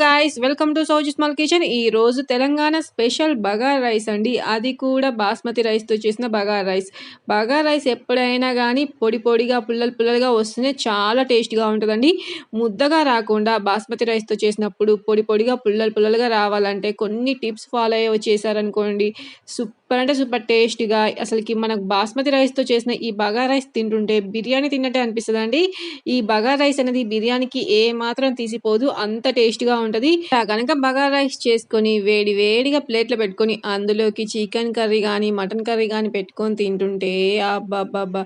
Guys welcome to సౌజ్ small kitchen ఈ రోజు Telangana special bagar rice అండి. అది కూడా బాస్మతి రైస్తో చేసిన బగార్ రైస్. బగార్ రైస్ ఎప్పుడైనా కానీ పొడి పొడిగా పుల్లలు పుల్లలుగా వస్తేనే చాలా టేస్ట్గా ఉంటుందండి. ముద్దగా రాకుండా బాస్మతి రైస్తో చేసినప్పుడు పొడి పొడిగా పుల్లలు పుల్లలుగా రావాలంటే కొన్ని టిప్స్ ఫాలో అయ్యి చేశారనుకోండి. సూపర్ అంటే సూపర్ టేస్ట్గా అసలుకి మనకు బాస్మతి రైస్తో చేసిన ఈ బగార్ రైస్ తింటుంటే బిర్యానీ తిన్నట్టే అనిపిస్తుందండి. ఈ బగార్ రైస్ అనేది బిర్యానీకి ఏ మాత్రం తీసిపోదు అంత టేస్ట్గా ఉంటుంది. కనుక బగా రైస్ చేసుకొని వేడి వేడిగా ప్లేట్లో పెట్టుకొని అందులోకి చికెన్ కర్రీ కానీ మటన్ కర్రీ కానీ పెట్టుకొని తింటుంటే అబ్బాబ్బాబ్బా!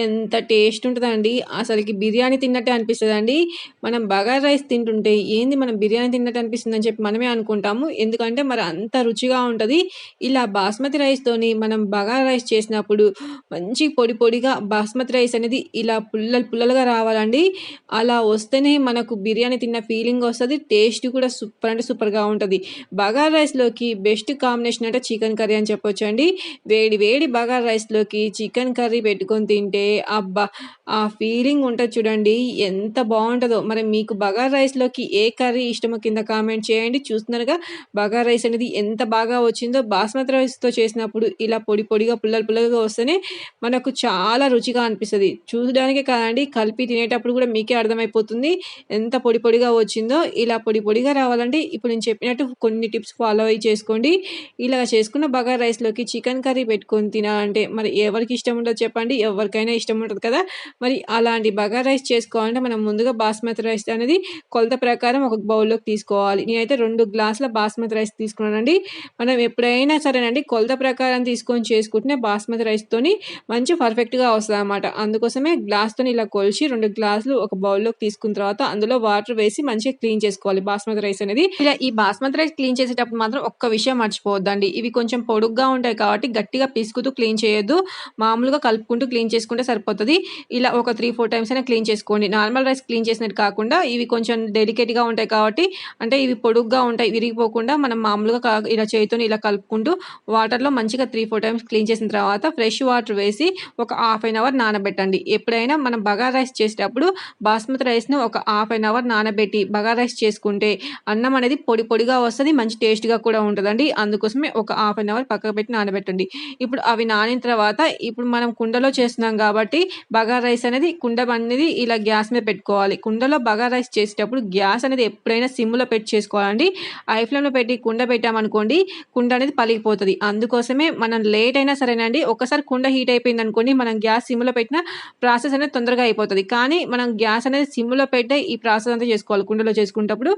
ఎంత టేస్ట్ ఉంటుందండి. అసలుకి బిర్యానీ తిన్నట్టే అనిపిస్తుందండి. మనం బగార్ రైస్ తింటుంటే ఏంది మనం బిర్యానీ తిన్నట్టు అనిపిస్తుంది అని చెప్పి మనమే అనుకుంటాము. ఎందుకంటే మరి అంత రుచిగా ఉంటుంది. ఇలా బాస్మతి రైస్తోని మనం బగారా రైస్ చేసినప్పుడు మంచి పొడి పొడిగా బాస్మతి రైస్ అనేది ఇలా పుల్లలు పుల్లలుగా రావాలండి. అలా వస్తేనే మనకు బిర్యానీ తిన్న ఫీలింగ్ వస్తుంది టేస్ట్ కూడా సూపర్ అంటే సూపర్గా ఉంటుంది. బగారా రైస్లోకి బెస్ట్ కాంబినేషన్ అంటే చికెన్ కర్రీ అని చెప్పొచ్చు అండి వేడి వేడి బగారా రైస్లోకి చికెన్ కర్రీ పెట్టుకొని తింటే అబ్బా ఆ ఫీలింగ్ ఉంటుంది చూడండి. ఎంత బాగుంటుందో. మరి మీకు బగారా రైస్లోకి ఏ కర్రీ ఇష్టమో కింద కామెంట్ చేయండి. చూస్తున్నారుగా బగారా రైస్ అనేది ఎంత బాగా వచ్చిందో. బాస్మతి రైస్తో చేసినప్పుడు ఇలా పొడి పొడిగా పుల్లలు పుల్లగా వస్తేనే మనకు చాలా రుచిగా అనిపిస్తుంది. చూడడానికే కాదండి కలిపి తినేటప్పుడు కూడా మీకే అర్థమైపోతుంది ఎంత పొడి పొడిగా వచ్చిందో. ఇలా పొడి పొడిగా రావాలంటే ఇప్పుడు నేను చెప్పినట్టు కొన్ని టిప్స్ ఫాలో అయ్యి చేసుకోండి. ఇలా చేసుకున్న బగారా రైస్లోకి చికెన్ కర్రీ పెట్టుకొని తినాలంటే మరి ఎవరికి ఇష్టం ఉండదు చెప్పండి. ఎవరికైనా ఇష్టం ఉంటుంది కదా. మరి అలాంటి బగారా రైస్ చేసుకోవాలంటే మనం ముందుగా బాస్మతి రైస్ అనేది కొలత ప్రకారం ఒక బౌల్లోకి తీసుకోవాలి. నేనైతే రెండు గ్లాసుల బాస్మతి రైస్ తీసుకున్నానండి. మనం ఎప్పుడైనా సరేనండి కొలత ప్రకారం తీసుకొని చేసుకుంటే బాస్మతి రైస్తోని మంచి పర్ఫెక్ట్గా వస్తుంది అనమాట అందుకోసమే గ్లాస్తోని ఇలా కొలిచి రెండు గ్లాసులు ఒక బౌల్లోకి తీసుకున్న తర్వాత అందులో వాటర్ వేసి మంచిగా క్లీన్ చేసుకోవాలి బాస్మతి రైస్ అనేది. ఇలా ఈ బాస్మతి రైస్ క్లీన్ చేసేటప్పుడు మాత్రం ఒక్క విషయం మర్చిపోవద్దండి. ఇవి కొంచెం పొడుగ్గా ఉంటాయి కాబట్టి గట్టిగా పీసుకుతూ క్లీన్ చేయొద్దు. మామూలుగా కలుపుకుంటూ క్లీన్ చేసుకుంటే సరిపోతుంది. ఇలా ఒక త్రీ ఫోర్ టైమ్స్ అయినా క్లీన్ చేసుకోండి. నార్మల్ రైస్ క్లీన్ చేసినట్టు కాకుండా ఇవి కొంచెం డెలికేట్గా ఉంటాయి కాబట్టి అంటే ఇవి పొడుగ్గా ఉంటాయి విరిగిపోకుండా మనం మామూలుగా ఇలా చేతితో ఇలా కలుపుకుంటూ వాటర్ వాటర్లో మంచిగా త్రీ ఫోర్ టైమ్స్ క్లీన్ చేసిన తర్వాత ఫ్రెష్ వాటర్ వేసి ఒక హాఫ్ అన్ అవర్ నానబెట్టండి. ఎప్పుడైనా మనం బగార్ రైస్ చేసేటప్పుడు బాస్మతి రైస్ను ఒక హాఫ్ అన్ అవర్ నానబెట్టి బగార్ రైస్ చేసుకుంటే అన్నం అనేది పొడి పొడిగా వస్తుంది మంచి టేస్ట్గా కూడా ఉంటుందండి. అందుకోసమే ఒక హాఫ్ అన్ అవర్ పక్కకు పెట్టి నానబెట్టండి. ఇప్పుడు అవి నానిన తర్వాత ఇప్పుడు మనం కుండలో చేస్తున్నాం కాబట్టి బగార్ రైస్ అనేది కుండ అనేది ఇలా గ్యాస్ మీద పెట్టుకోవాలి. కుండలో బగార్ రైస్ చేసేటప్పుడు గ్యాస్ అనేది ఎప్పుడైనా సిమ్లో పెట్టి చేసుకోవాలండి. ఐ ఫ్లేమ్లో పెట్టి కుండ పెట్టామనుకోండి కుండ అనేది పలిగిపోతుంది. అందుకోసమే మనం లేట్ అయినా సరేనండి ఒకసారి కుండ హీట్ అయిపోయింది అనుకోండి మనం గ్యాస్ సిమ్లో పెట్టిన ప్రాసెస్ అనేది తొందరగా అయిపోతుంది. కానీ మనం గ్యాస్ అనేది సిమ్లో పెట్టే ఈ ప్రాసెస్ అంతా చేసుకోవాలి. కుండలో చేసుకునేటప్పుడు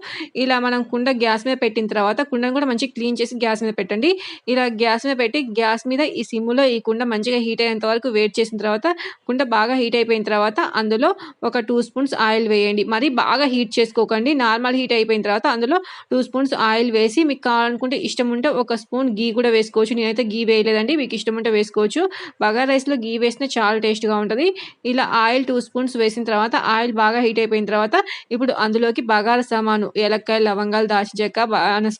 ఇలా మనం కుండ గ్యాస్ మీద పెట్టిన తర్వాత కుండను కూడా మంచిగా క్లీన్ చేసి గ్యాస్ మీద పెట్టండి. ఇలా గ్యాస్ మీద పెట్టి గ్యాస్ మీద ఈ సిమ్లో ఈ కుండ మంచిగా హీట్ అయ్యేంత వరకు వెయిట్ చేసిన తర్వాత కుండ బాగా హీట్ అయిపోయిన తర్వాత అందులో ఒక టూ స్పూన్స్ ఆయిల్ వేయండి. మరి బాగా హీట్ చేసుకోకండి. నార్మల్ హీట్ అయిపోయిన తర్వాత అందులో టూ స్పూన్స్ ఆయిల్ వేసి మీకు కావాలనుకుంటే ఇష్టం ఉంటే ఒక స్పూన్ గీ కూడా వేసుకోవచ్చు. నేనైతే గీ వేయలేదండి. మీకు ఇష్టం ఉంటే వేసుకోవచ్చు. బగారా రైస్లో గీ వేసినా చాలా టేస్ట్గా ఉంటుంది. ఇలా ఆయిల్ టూ స్పూన్స్ వేసిన తర్వాత ఆయిల్ బాగా హీట్ అయిపోయిన తర్వాత ఇప్పుడు అందులోకి బగారా సామాను ఏలక్కాయ లవంగాలు దాచి చెక్క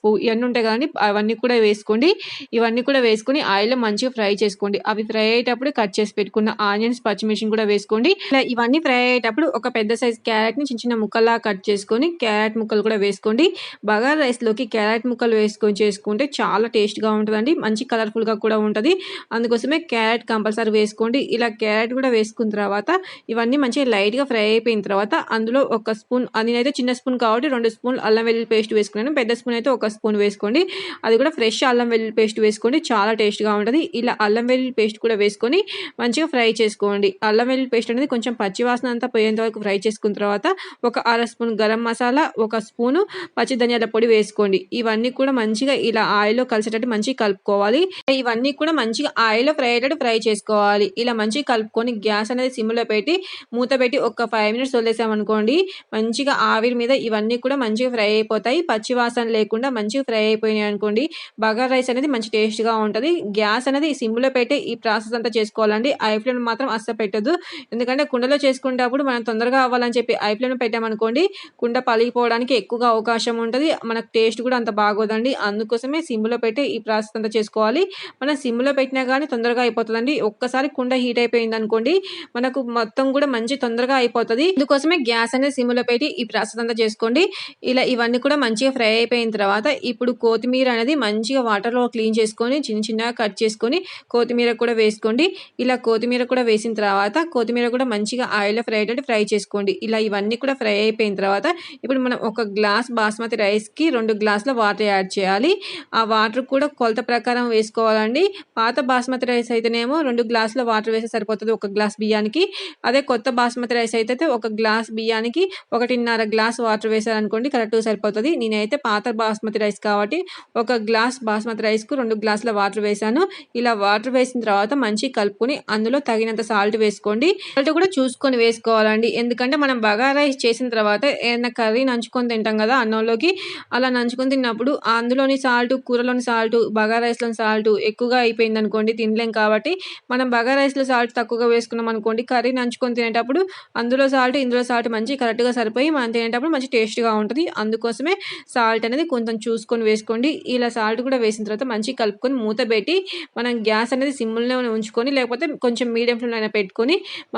పూ ఇవన్నీ ఉంటాయి కదండి. అవన్నీ కూడా వేసుకోండి. ఇవన్నీ కూడా వేసుకుని ఆయిల్లో మంచిగా ఫ్రై చేసుకోండి. అవి ఫ్రై అయ్యేటప్పుడు కట్ చేసి పెట్టుకున్న ఆనియన్స్ పచ్చిమిర్చి కూడా వేసుకోండి. ఇలా ఇవన్నీ ఫ్రై అయ్యేటప్పుడు ఒక పెద్ద సైజ్ క్యారెట్ని చిన్న చిన్న ముక్కలా కట్ చేసుకొని క్యారెట్ ముక్కలు కూడా వేసుకోండి. బగారా రైస్లోకి క్యారెట్ ముక్కలు వేసుకొని చేసుకుంటే చాలా టేస్ట్గా ఉంటుందండి. మంచి కలర్ఫుల్గా కూడా ఉంటుంది. అందుకోసమే క్యారెట్ కంపల్సరీ వేసుకోండి. ఇలా క్యారెట్ కూడా వేసుకున్న తర్వాత ఇవన్నీ మంచిగా లైట్గా ఫ్రై అయిపోయిన తర్వాత అందులో ఒక స్పూన్ నేనైతే చిన్న స్పూన్ కాబట్టి రెండు స్పూన్లు అల్లం వెల్లుల్లి పేస్ట్ వేసుకున్నాను. పెద్ద స్పూన్ అయితే ఒక స్పూన్ వేసుకోండి. అది కూడా ఫ్రెష్ అల్లం వెల్లుల్లి పేస్ట్ వేసుకోండి. చాలా టేస్ట్గా ఉంటుంది. ఇలా అల్లం వెల్లుల్లి పేస్ట్ కూడా వేసుకొని మంచిగా ఫ్రై చేసుకోండి. అల్లం వెల్లుల్లి పేస్ట్ అనేది కొంచెం పచ్చివాసన అంతా పోయేంత వరకు ఫ్రై చేసుకున్న తర్వాత ఒక అర స్పూన్ గరం మసాలా ఒక స్పూను పచ్చి ధనియాల పొడి వేసుకోండి. ఇవన్నీ కూడా మంచిగా ఇలా ఆయిల్లో కలిసేటట్టు మంచిగా కలుపుకోవాలి. ఇవన్నీ కూడా మంచిగా ఆయిల్లో ఫ్రై అయ్యేటట్టు ఫ్రై చేసుకోవాలి. ఇలా మంచిగా కలుపుకొని గ్యాస్ అనేది సిమ్లో పెట్టి మూత పెట్టి ఒక ఫైవ్ మినిట్స్ వదిలేసామనుకోండి మంచిగా ఆవిరి మీద ఇవన్నీ కూడా మంచిగా ఫ్రై అయిపోతాయి. పచ్చి వాసన లేకుండా మంచిగా ఫ్రై అయిపోయినాయి అనుకోండి బగార్ రైస్ అనేది మంచి టేస్ట్గా ఉంటుంది. గ్యాస్ అనేది సిమ్లో పెట్టి ఈ ప్రాసెస్ అంతా చేసుకోవాలండి. ఐ ఫ్లేమ్ మాత్రం అస్సలు పెట్టదు ఎందుకంటే కుండలో చేసుకునేటప్పుడు మనం తొందరగా అవ్వాలని చెప్పి ఐ ఫ్లేమ్ పెట్టామనుకోండి కుండ పలిగిపోవడానికి ఎక్కువగా అవకాశం ఉంటుంది. మనకు టేస్ట్ కూడా అంత బాగోదండి. అందుకోసమే సిమ్లో పెట్టి ఈ ప్రాసెస్ అంతా చేసుకోవాలి. చేసుకోవాలి మనం సిమ్లో పెట్టినా కానీ తొందరగా అయిపోతుందండి. ఒక్కసారి కుండ హీట్ అయిపోయింది అనుకోండి మనకు మొత్తం కూడా మంచి తొందరగా అయిపోతుంది. అందుకోసమే గ్యాస్ అనేది సిమ్లో పెట్టి ఈ ప్రాసెస్ అంతా చేసుకోండి. ఇలా ఇవన్నీ కూడా మంచిగా ఫ్రై అయిపోయిన తర్వాత ఇప్పుడు కొత్తిమీర అనేది మంచిగా వాటర్లో క్లీన్ చేసుకొని చిన్న చిన్నగా కట్ చేసుకొని కొత్తిమీర కూడా వేసుకోండి. ఇలా కొత్తిమీర కూడా వేసిన తర్వాత కొత్తిమీర కూడా మంచిగా ఆయిల్లో ఫ్రై అయ్యేటట్టు ఫ్రై చేసుకోండి. ఇలా ఇవన్నీ కూడా ఫ్రై అయిపోయిన తర్వాత ఇప్పుడు మనం ఒక గ్లాస్ బాస్మతి రైస్కి రెండు గ్లాసుల వాటర్ యాడ్ చేయాలి. ఆ వాటర్ కూడా కొలత ప్రకారం వేసుకోవాలండి. పాత బాస్మతి రైస్ అయితేనేమో రెండు గ్లాసుల వాటర్ వేస్తే సరిపోతుంది ఒక గ్లాస్ బియ్యానికి. అదే కొత్త బాస్మతి రైస్ అయితే ఒక గ్లాస్ బియ్యానికి ఒకటిన్నర గ్లాస్ వాటర్ వేసారనుకోండి కరెక్ట్గా సరిపోతుంది. నేనైతే పాత బాస్మతి రైస్ కాబట్టి ఒక గ్లాస్ బాస్మతి రైస్కు రెండు గ్లాసుల వాటర్ వేసాను. ఇలా వాటర్ వేసిన తర్వాత మంచి కలుపుకొని అందులో తగినంత సాల్ట్ వేసుకోండి. సాల్ట్ కూడా చూసుకొని వేసుకోవాలండి. ఎందుకంటే మనం బగా రైస్ చేసిన తర్వాత ఏదైనా కర్రీ నంచుకొని తింటాం కదా అన్నంలోకి అలా నంచుకొని తిన్నప్పుడు అందులోని సాల్ట్ కూరలోని సాల్ట్ బగా రైస్లోని సాల్ట్ ఎక్కువగా అయిపోయింది అనుకోండి తినలేం కాబట్టి మనం బగా రైస్లో సాల్ట్ తక్కువగా వేసుకున్నాం అనుకోండి కర్రీ నంచుకొని తినేటప్పుడు అందులో సాల్ట్ ఇందులో సాల్ట్ మంచి కరెక్ట్గా సరిపోయి మనం తినేటప్పుడు మంచి టేస్ట్గా ఉంటుంది. అందుకోసమే సాల్ట్ అనేది కొంచెం చూసుకొని వేసుకోండి. ఇలా సాల్ట్ కూడా వేసిన తర్వాత మంచి కలుపుకొని మూత పెట్టి మనం గ్యాస్ అనేది సిమ్లో ఉంచుకొని లేకపోతే కొంచెం మీడియం ఫ్లేమ్లో అయినా పెట్టుకొని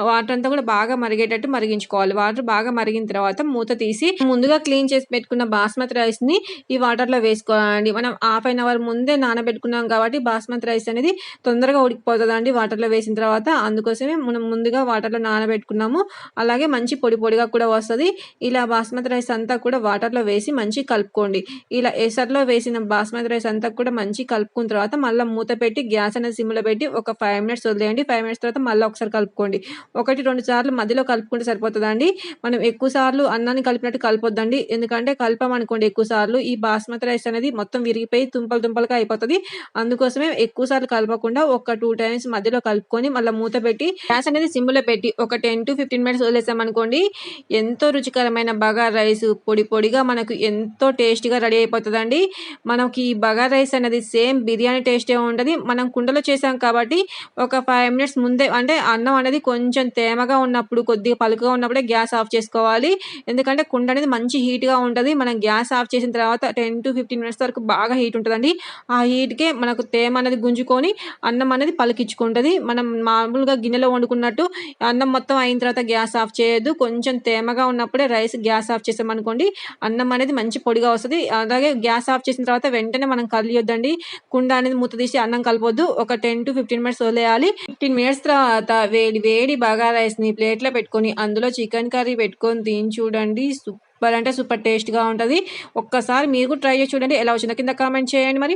వాటర్ అంతా కూడా బాగా మరిగేటట్టు మరిగించుకోవాలి. వాటర్ బాగా మరిగిన తర్వాత మూత తీసి ముందుగా క్లీన్ చేసి పెట్టుకున్న బాస్మతి రైస్ని ఈ వాటర్లో వేసుకోవాలండి. మనం హాఫ్ అన్ అవర్ ముందే నానబెట్టుకున్నాం కాబట్టి బాస్మతి రైస్ అనేది తొందరగా ఉడికిపోతుంది అండి వాటర్లో వేసిన తర్వాత. అందుకోసమే మనం ముందుగా వాటర్లో నానబెట్టుకున్నాము. అలాగే మంచి పొడి పొడిగా కూడా వస్తుంది. ఇలా బాస్మతి రైస్ అంతా కూడా వాటర్లో వేసి మంచి కలుపుకోండి. ఇలా ఎసర్లో వేసిన బాస్మతి రైస్ అంతా కూడా మంచి కలుపుకున్న తర్వాత మళ్ళీ మూత పెట్టి గ్యాస్ అనేది సిమ్లో పెట్టి ఒక ఫైవ్ మినిట్స్ వదిలేయండి. ఫైవ్ మినిట్స్ తర్వాత మళ్ళీ ఒకసారి కలుపుకోండి. ఒకటి రెండు సార్లు మధ్యలో కలుపుకుంటే సరిపోతుందండి. మనం ఎక్కువ సార్లు అన్నాన్ని కలిపినట్టు కలపొద్దండి. ఎందుకంటే కలిపామనుకోండి ఎక్కువ సార్లు ఈ బాస్మతి రైస్ అనేది మొత్తం విరిగిపోయి తుంపలు తుంపలుగా అయిపోతుంది. అందుకోసమే ఎక్కువ సార్లు కలపకుండా ఒక టూ టైమ్స్ మధ్యలో కలుపుకొని మళ్ళీ మూత పెట్టి గ్యాస్ అనేది సిమ్లో పెట్టి ఒక టెన్ టు ఫిఫ్టీన్ మినిట్స్ వదిలేసామనుకోండి ఎంతో రుచికరమైన బగార్ రైస్ పొడి పొడిగా మనకు ఎంతో టేస్టీగా రెడీ అయిపోతుందండి. మనకి ఈ బగార్ రైస్ అనేది సేమ్ బిర్యానీ టేస్టే ఉంటుంది. మనం కుండలో చేసాం కాబట్టి ఒక ఫైవ్ మినిట్స్ ముందే అంటే అన్నం అనేది కొంచెం తేమగా ఉన్నప్పుడు కొద్దిగా పలుకుగా ఉన్నప్పుడే గ్యాస్ ఆఫ్ చేసుకోవాలి. ఎందుకంటే కుండ అనేది మంచి హీట్గా ఉంటుంది. మనం గ్యాస్ ఆఫ్ చేసిన తర్వాత టెన్ టు ఫిఫ్టీన్ మినిట్స్ వరకు బాగా హీట్ ఉంటుందండి. ఆ హీట్కే మనం మనకు తేమ అనేది గుంజుకొని అన్నం అనేది పలికించుకుంటుంది. మనం మామూలుగా గిన్నెలో వండుకున్నట్టు అన్నం మొత్తం అయిన తర్వాత గ్యాస్ ఆఫ్ చేయొద్దు. కొంచెం తేమగా ఉన్నప్పుడే రైస్ గ్యాస్ ఆఫ్ చేసామనుకోండి అన్నం అనేది మంచి పొడిగా వస్తుంది. అలాగే గ్యాస్ ఆఫ్ చేసిన తర్వాత వెంటనే మనం కలియొద్దండి కుండ అనేది మూత తీసి అన్నం కలపొద్దు. ఒక టెన్ టు ఫిఫ్టీన్ మినిట్స్ వదిలేయాలి. ఫిఫ్టీన్ మినిట్స్ తర్వాత వేడి వేడి బాగా రైస్ని ప్లేట్లో పెట్టుకొని అందులో చికెన్ కర్రీ పెట్టుకొని తిని చూడండి. సూపర్ అంటే సూపర్ టేస్ట్గా ఉంటుంది. ఒక్కసారి మీరు కూడా ట్రై చేసి చూడండి. ఎలా వచ్చిందో కింద కామెంట్ చేయండి మరి.